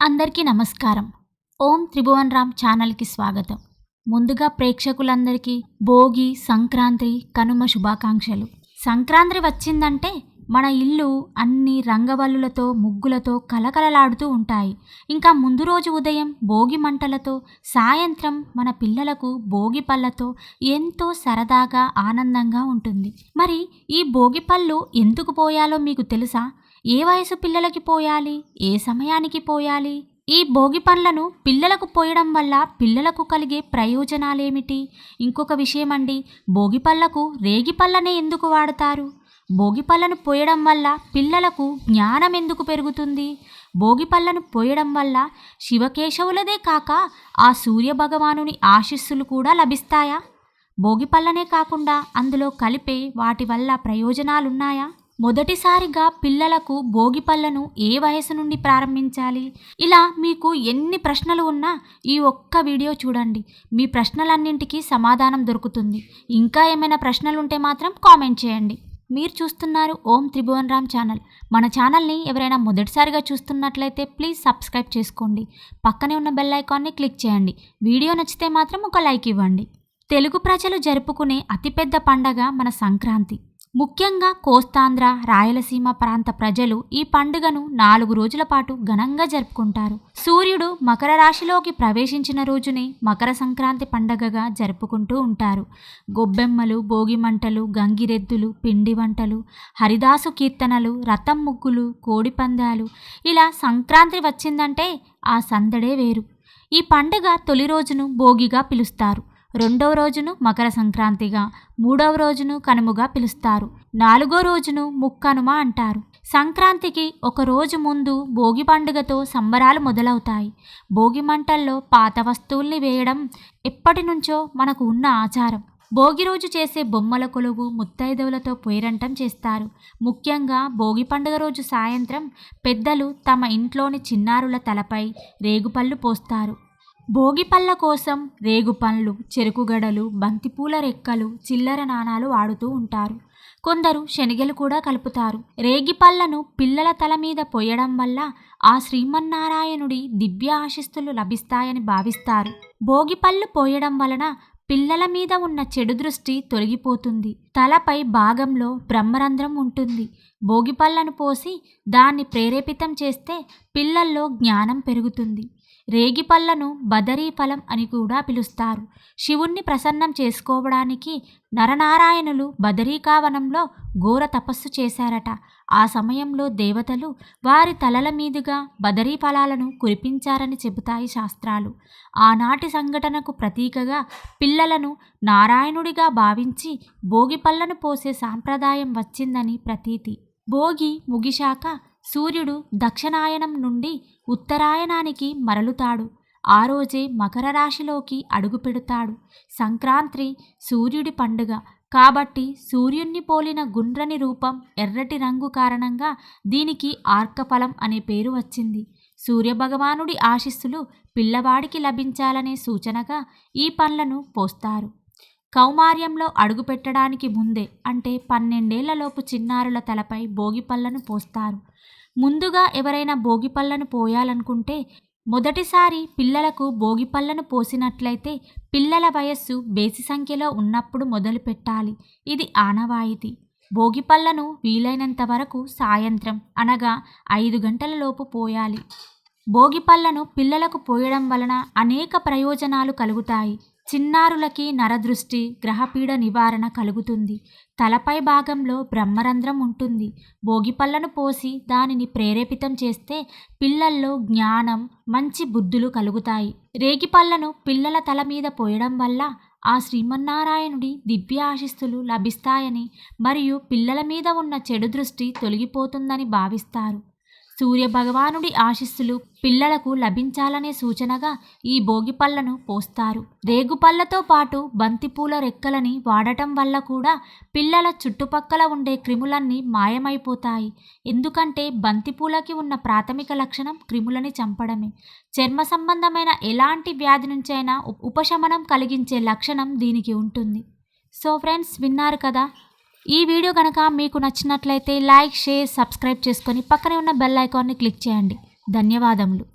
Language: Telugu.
అందరికీ నమస్కారం. ఓం త్రిభువన్ రామ్ ఛానల్కి స్వాగతం. ముందుగా ప్రేక్షకులందరికీ భోగి సంక్రాంతి కనుమ శుభాకాంక్షలు. సంక్రాంతి వచ్చిందంటే మన ఇల్లు అన్ని రంగవల్లులతో ముగ్గులతో కలకలలాడుతూ ఉంటాయి. ఇంకా ముందు రోజు ఉదయం భోగి మంటలతో సాయంత్రం మన పిల్లలకు భోగి పళ్ళతో ఎంతో సరదాగా ఆనందంగా ఉంటుంది. మరి ఈ భోగి పళ్ళు ఎందుకు పోయాలో మీకు తెలుసా? ఏ వయసు పిల్లలకి పోయాలి? ఏ సమయానికి పోయాలి? ఈ భోగి పండ్లను పిల్లలకు పోయడం వల్ల పిల్లలకు కలిగే ప్రయోజనాలేమిటి? ఇంకొక విషయం అండి భోగి పళ్ళకు రేగి పళ్ళనే ఎందుకు వాడతారు? భోగి పళ్ళను పోయడం వల్ల పిల్లలకు జ్ఞానం ఎందుకు పెరుగుతుంది? భోగి పళ్ళను పోయడం వల్ల శివకేశవులదే కాక ఆ సూర్య భగవానుని ఆశీస్సులు కూడా లభిస్తాయా? భోగి పళ్ళనే కాకుండా అందులో కలిపే వాటి వల్ల ప్రయోజనాలున్నాయా? మొదటిసారిగా పిల్లలకు భోగి పళ్ళను ఏ వయసు నుండి ప్రారంభించాలి? ఇలా మీకు ఎన్ని ప్రశ్నలు ఉన్నా ఈ ఒక్క వీడియో చూడండి. మీ ప్రశ్నలన్నింటికీ సమాధానం దొరుకుతుంది. ఇంకా ఏమైనా ప్రశ్నలు ఉంటే మాత్రం కామెంట్ చేయండి. మీరు చూస్తున్నారు ఓం త్రిభువన్ రామ్ ఛానల్. మన ఛానల్ని ఎవరైనా మొదటిసారిగా చూస్తున్నట్లయితే ప్లీజ్ సబ్స్క్రైబ్ చేసుకోండి. పక్కనే ఉన్న బెల్ ఐకాన్ని క్లిక్ చేయండి. వీడియో నచ్చితే మాత్రం ఒక లైక్ ఇవ్వండి. తెలుగు ప్రజలు జరుపుకునే అతిపెద్ద పండగ మన సంక్రాంతి. ముఖ్యంగా కోస్తాంధ్ర రాయలసీమ ప్రాంత ప్రజలు ఈ పండుగను నాలుగు రోజుల పాటు ఘనంగా జరుపుకుంటారు. సూర్యుడు మకర రాశిలోకి ప్రవేశించిన రోజునే మకర సంక్రాంతి పండగగా జరుపుకుంటూ ఉంటారు. గొబ్బెమ్మలు భోగి మంటలు గంగిరెద్దులు పిండి వంటలు హరిదాసు కీర్తనలు రథం ముగ్గులు కోడిపందాలు ఇలా సంక్రాంతి వచ్చిందంటే ఆ సందడే వేరు. ఈ పండుగ తొలి రోజును భోగిగా పిలుస్తారు. రెండవ రోజును మకర సంక్రాంతిగా మూడవ రోజును కనుముగా పిలుస్తారు. నాలుగో రోజును ముక్కనుమ అంటారు. సంక్రాంతికి ఒక రోజు ముందు భోగి పండుగతో సంబరాలు మొదలవుతాయి. భోగి మంటల్లో పాత వస్తువుల్ని వేయడం ఎప్పటి నుంచో మనకు ఉన్న ఆచారం. భోగి రోజు చేసే బొమ్మల కొలువు ముత్తైదవులతో పొయ్యిరంటం చేస్తారు. ముఖ్యంగా భోగి పండుగ రోజు సాయంత్రం పెద్దలు తమ ఇంట్లోని చిన్నారుల తలపై రేగుపళ్ళు పోస్తారు. భోగిపళ్ళ కోసం రేగుపండ్లు చెరుకుగడలు బంతిపూల రెక్కలు చిల్లర నాణాలు వాడుతూ ఉంటారు. కొందరు శనగలు కూడా కలుపుతారు. రేగిపళ్ళను పిల్లల తల మీద పొయ్యడం వల్ల ఆ శ్రీమన్నారాయణుడి దివ్య ఆశిస్తులు లభిస్తాయని భావిస్తారు. భోగిపళ్ళు పోయడం వలన పిల్లల మీద ఉన్న చెడు దృష్టి తొలగిపోతుంది. తలపై భాగంలో బ్రహ్మరంధ్రం ఉంటుంది. భోగిపళ్ళను పోసి దాన్ని ప్రేరేపితం చేస్తే పిల్లల్లో జ్ఞానం పెరుగుతుంది. రేగిపల్లను బదరీఫలం అని కూడా పిలుస్తారు. శివుణ్ణి ప్రసన్నం చేసుకోవడానికి నరనారాయణులు బదరీకావనంలో ఘోర తపస్సు చేశారట. ఆ సమయంలో దేవతలు వారి తలల మీదుగా బదరీ ఫలాలను కురిపించారని చెబుతాయి శాస్త్రాలు. ఆనాటి సంఘటనకు ప్రతీకగా పిల్లలను నారాయణుడిగా భావించి భోగిపల్లను పోసే సాంప్రదాయం వచ్చిందని ప్రతీతి. భోగి ముగిశాక సూర్యుడు దక్షిణాయనం నుండి ఉత్తరాయణానికి మరలుతాడు. ఆ రోజే మకర రాశిలోకి అడుగుపెడతాడు సంక్రాంతి సూర్యుడి పండుగ. కాబట్టి సూర్యుణ్ణి పోలిన గుండ్రని రూపం ఎర్రటి రంగు కారణంగా దీనికి ఆర్కఫలం అనే పేరు వచ్చింది. సూర్యభగవానుడి ఆశీస్సులు పిల్లవాడికి లభించాలనే సూచనగా ఈ పండ్లను పోస్తారు. కౌమార్యంలో అడుగుపెట్టడానికి ముందే అంటే పన్నెండేళ్ళలోపు చిన్నారుల తలపై భోగిపళ్ళను పోస్తారు. ముందుగా ఎవరైనా భోగిపళ్ళను పోయాలనుకుంటే మొదటిసారి పిల్లలకు భోగిపళ్ళను పోసినట్లయితే పిల్లల వయస్సు బేసి సంఖ్యలో ఉన్నప్పుడు మొదలు పెట్టాలి ఇది ఆనవాయితీ. భోగిపళ్ళను వీలైనంత వరకు సాయంత్రం అనగా ఐదు గంటలలోపు పోయాలి. భోగిపళ్ళను పిల్లలకు పోయడం వలన అనేక ప్రయోజనాలు కలుగుతాయి. చిన్నారులకి నరదృష్టి గ్రహపీడ నివారణ కలుగుతుంది. తలపై భాగంలో బ్రహ్మరంధ్రం ఉంటుంది. భోగిపళ్ళను పోసి దానిని ప్రేరేపితం చేస్తే పిల్లల్లో జ్ఞానం మంచి బుద్ధులు కలుగుతాయి. రేగిపళ్ళను పిల్లల తల మీద పోయడం వల్ల ఆ శ్రీమన్నారాయణుడి దివ్య ఆశిస్తులు లభిస్తాయని మరియు పిల్లల మీద ఉన్న చెడు దృష్టి తొలగిపోతుందని భావిస్తారు. సూర్యభగవానుడి ఆశీస్సులు పిల్లలకు లభించాలనే సూచనగా ఈ భోగిపళ్ళను పోస్తారు. రేగుపళ్ళతో పాటు బంతిపూల రెక్కలని వాడటం వల్ల కూడా పిల్లల చుట్టుపక్కల ఉండే క్రిములన్నీ మాయమైపోతాయి. ఎందుకంటే బంతిపూలకి ఉన్న ప్రాథమిక లక్షణం క్రిములని చంపడమే. చర్మ సంబంధమైన ఎలాంటి వ్యాధి నుంచైనా ఉపశమనం కలిగించే లక్షణం దీనికి ఉంటుంది. సో ఫ్రెండ్స్ విన్నారు కదా? ఈ వీడియో కనుక మీకు నచ్చినట్లయితే లైక్ షేర్ సబ్స్క్రైబ్ చేసుకొని పక్కనే ఉన్న బెల్ ఐకాన్ని క్లిక్ చేయండి. ధన్యవాదములు.